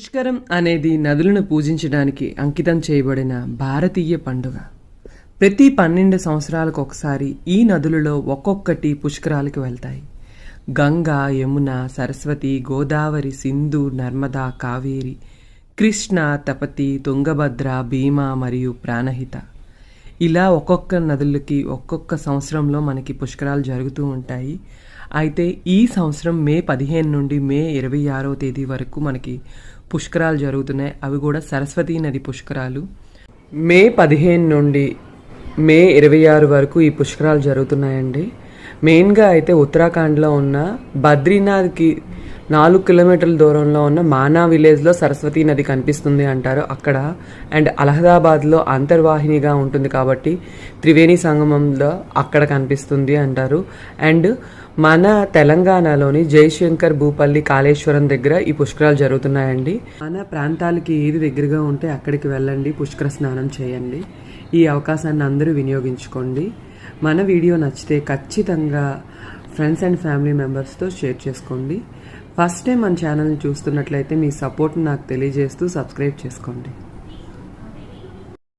పుష్కరం అనేది నదులను పూజించడానికి అంకితం చేయబడిన భారతీయ పండుగ. ప్రతి పన్నెండు సంవత్సరాలకు ఒకసారి ఈ నదులలో ఒక్కొక్కటి పుష్కరాలకు వెళ్తాయి. గంగా యమున సరస్వతి గోదావరి సింధు నర్మదా కావేరి కృష్ణ తపతి తుంగభద్ర భీమా మరియు ప్రాణహిత. ఇలా ఒక్కొక్క నదులకి ఒక్కొక్క సంవత్సరంలో మనకి పుష్కరాలు జరుగుతూ ఉంటాయి. అయితే ఈ సంవత్సరం మే పదిహేను నుండి మే ఇరవై ఆరో తేదీ వరకు మనకి పుష్కరాలు జరుగుతున్నాయి. అవి కూడా సరస్వతీ నది పుష్కరాలు. మే పదిహేను నుండి మే ఇరవై ఆరు వరకు ఈ పుష్కరాలు జరుగుతున్నాయండి. మెయిన్గా అయితే ఉత్తరాఖండ్లో ఉన్న బద్రీనాథ్కి నాలుగు కిలోమీటర్ల దూరంలో ఉన్న మానా విలేజ్లో సరస్వతీ నది కనిపిస్తుంది అంటారు. అక్కడ అండ్ అలహదాబాద్లో అంతర్వాహినిగా ఉంటుంది కాబట్టి త్రివేణి సంగమంలో అక్కడ కనిపిస్తుంది అంటారు. అండ్ మన తెలంగాణలోని జయశంకర్ భూపల్లి కాళేశ్వరం దగ్గర ఈ పుష్కరాలు జరుగుతున్నాయండి. మన ప్రాంతాలకి ఏది దగ్గరగా ఉంటే అక్కడికి వెళ్ళండి పుష్కర స్నానం చేయండి. ఈ అవకాశాన్ని అందరూ వినియోగించుకోండి. మన వీడియో నచ్చితే ఖచ్చితంగా ఫ్రెండ్స్ అండ్ ఫ్యామిలీ మెంబర్స్తో షేర్ చేసుకోండి. ఫస్ట్ టైం మన ఛానల్ని చూస్తున్నట్లయితే మీ సపోర్ట్ నాకు తెలియజేస్తూ సబ్స్క్రైబ్ చేసుకోండి.